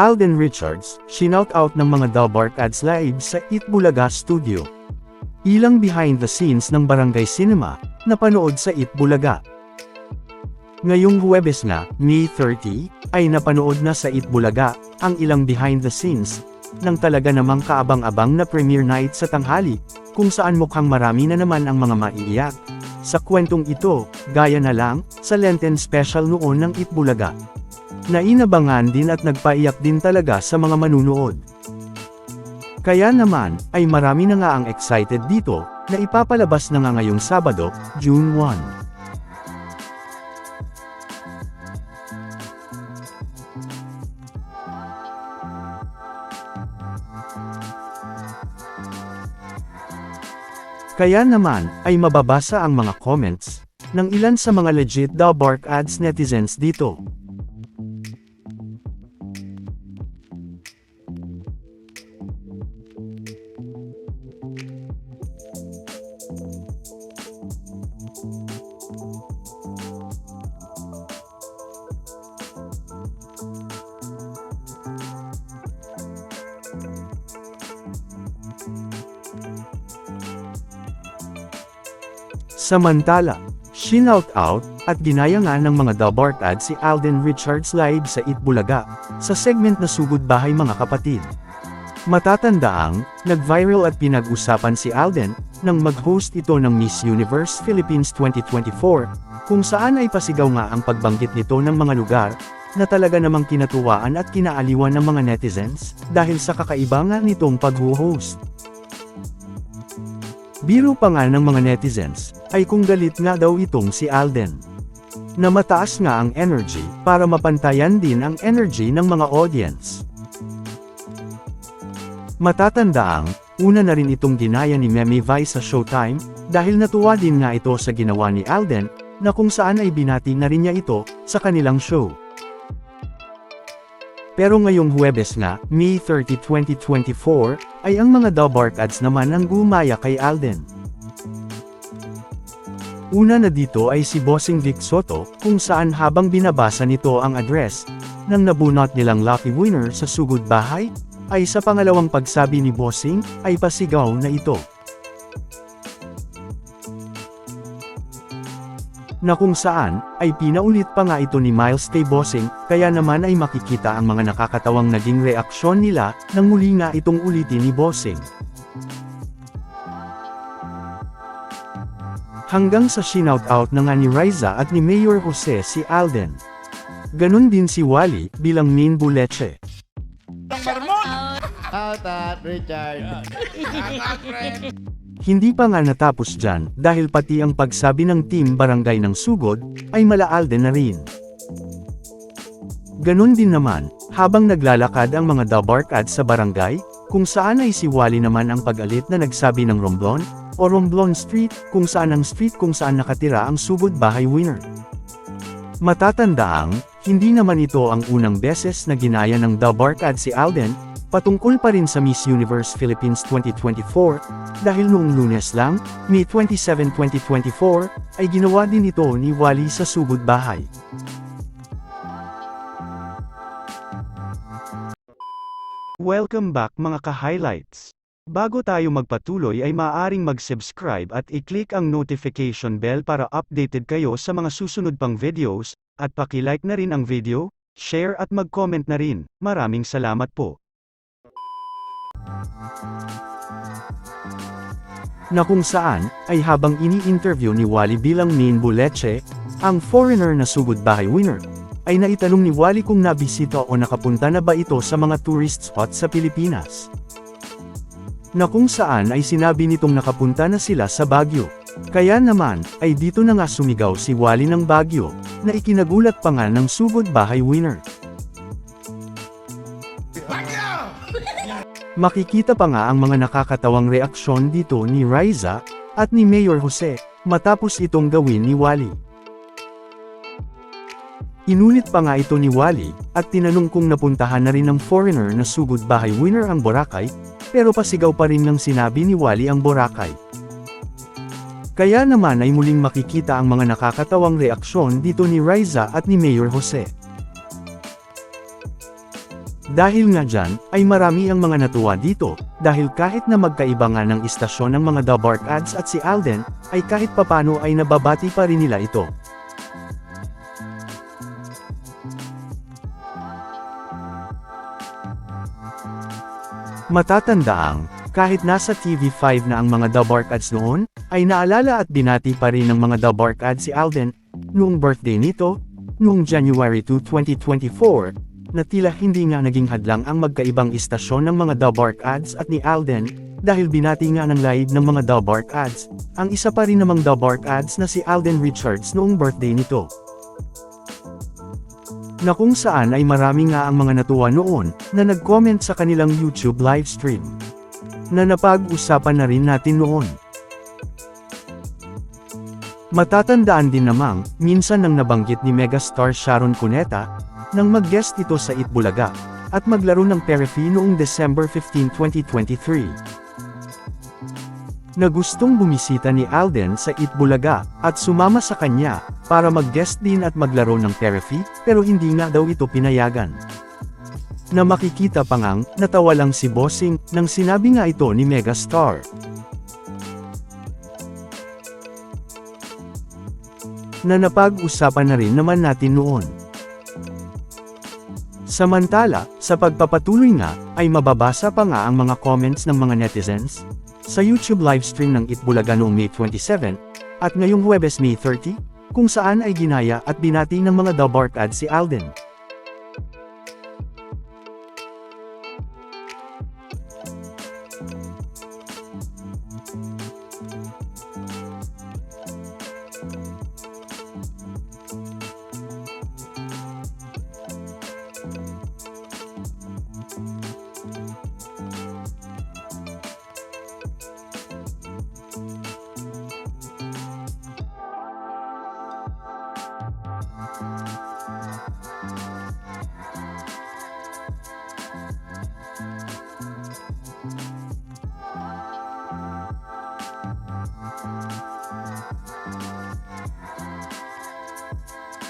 Alden Richards, shinout out ng mga Dalbark Ads Live sa Itbulaga Studio. Ilang behind the scenes ng Barangay Cinema, napanood sa Itbulaga. Ngayong Huwebes nga, May 30, ay napanood na sa Itbulaga, ang ilang behind the scenes, ng talaga namang kaabang-abang na premiere night sa tanghali, kung saan mukhang marami na naman ang mga maiiyak. Sa kwentong ito, gaya na lang, sa Lenten special noon ng Itbulaga. Nainabangan din at nagpaiyak din talaga sa mga manunood. Kaya naman, ay marami na nga ang excited dito, na ipapalabas na nga ngayong Sabado, June 1. Kaya naman, ay mababasa ang mga comments, ng ilan sa mga legit daw bark ads netizens dito. Samantala, shinout out, at ginaya nga ng mga Dalbark ad si Alden Richards live sa Itbulaga, sa segment na Sugod Bahay Mga Kapatid. Matatandaang, nag-viral at pinag-usapan si Alden, nang mag-host ito ng Miss Universe Philippines 2024, kung saan ay pasigaw nga ang pagbanggit nito ng mga lugar, na talaga namang kinatuwaan at kinaaliwan ng mga netizens, dahil sa kakaiba nga nitong pag-host. Biro pa nga ng mga netizens, ay kung galit nga daw itong si Alden. Na mataas nga ang energy, para mapantayan din ang energy ng mga audience. Matatandaang, una na rin itong ginaya ni Memi Vice sa Showtime, dahil natuwa din nga ito sa ginawa ni Alden, na kung saan ay binati na rin niya ito, sa kanilang show. Pero ngayong Huwebes nga, May 30, 2024, ay ang mga Dalbark ads naman ang gumaya kay Alden. Una na dito ay si Bossing Vic Soto, kung saan habang binabasa nito ang address, ng nabunot nilang lucky winner sa sugod bahay, ay sa pangalawang pagsabi ni Bossing, ay pasigaw na ito. Na kung saan, ay pinaulit pa nga ito ni Miles kay Bossing, kaya naman ay makikita ang mga nakakatawang naging reaksyon nila, nang muli nga itong ulitin ni Bossing. Hanggang sa shinout out na nga ni Riza at ni Mayor Jose si Alden. Ganon din si Wally, bilang main buleche. Out at Richard. Hindi pa nga natapos dyan, dahil pati ang pagsabi ng team barangay ng sugod, ay malaal din na rin. Ganon din naman, habang naglalakad ang mga Dabark ads sa barangay, kung saan ay si Wally naman ang pag-alit na nagsabi ng Romblon, o Romblon Street, kung saan ang street kung saan nakatira ang sugod bahay winner. Matatandaang, hindi naman ito ang unang beses na ginaya ng Dabark ad si Alden, patungkol pa rin sa Miss Universe Philippines 2024, dahil noong lunes lang, May 27, 2024, ay ginawa din ito ni Wally sa sugod bahay. Welcome back mga ka-highlights. Bago tayo magpatuloy ay maaaring mag-subscribe at i-click ang notification bell para updated kayo sa mga susunod pang videos, at paki-like na rin ang video, share at mag-comment na rin. Maraming salamat po. Na kung saan, ay habang ini-interview ni Wally bilang main buleche, ang foreigner na sugod bahay winner, ay naitanong ni Wally kung nabisita o nakapunta na ba ito sa mga tourist spots sa Pilipinas. Na kung saan ay sinabi nitong nakapunta na sila sa Baguio. Kaya naman, ay dito na nga sumigaw si Wally ng Baguio, na ikinagulat pa nga ng sugod bahay winner. Makikita pa nga ang mga nakakatawang reaksyon dito ni Riza, at ni Mayor Jose, matapos itong gawin ni Wally. Inulit pa nga ito ni Wally, at tinanong kung napuntahan na rin ng foreigner na sugod bahay winner ang Boracay, pero pasigaw pa rin ng sinabi ni Wally ang Boracay. Kaya naman ay muling makikita ang mga nakakatawang reaksyon dito ni Riza at ni Mayor Jose. Dahil nga dyan, ay marami ang mga natuwa dito, dahil kahit na magkaiba nga ng istasyon ng mga The Bark ads at si Alden, ay kahit papano ay nababati pa rin nila ito. Matatandaang, kahit nasa TV5 na ang mga The Bark ads noon, ay naalala at binati pa rin ng mga The Bark ads si Alden, noong birthday nito, noong January 2, 2024, na tila hindi nga naging hadlang ang magkaibang istasyon ng mga The Bark ads at ni Alden, dahil binati nga ng live ng mga The Bark ads, ang isa pa rin namang The Bark ads na si Alden Richards noong birthday nito. Na kung saan ay marami nga ang mga natuwa noon, na nag-comment sa kanilang YouTube livestream. Na napag-usapan na rin natin noon. Matatandaan din namang, minsan nang nabanggit ni megastar Sharon Cuneta, nang mag-guest ito sa Itbulaga, at maglaro ng Perifee noong December 15, 2023 na gustong bumisita ni Alden sa Itbulaga, at sumama sa kanya, para mag-guest din at maglaro ng Perifee, pero hindi nga daw ito pinayagan. Na makikita pa ngang, natawa lang si Bossing, nang sinabi nga ito ni Megastar. Na napag-usapan na rin naman natin noon. Samantala, sa pagpapatuloy nga, ay mababasa pa nga ang mga comments ng mga netizens, sa YouTube livestream ng Itbulaga noong May 27, at ngayong Huwebes May 30, kung saan ay ginaya at binati ng mga The Bark ads si Alden.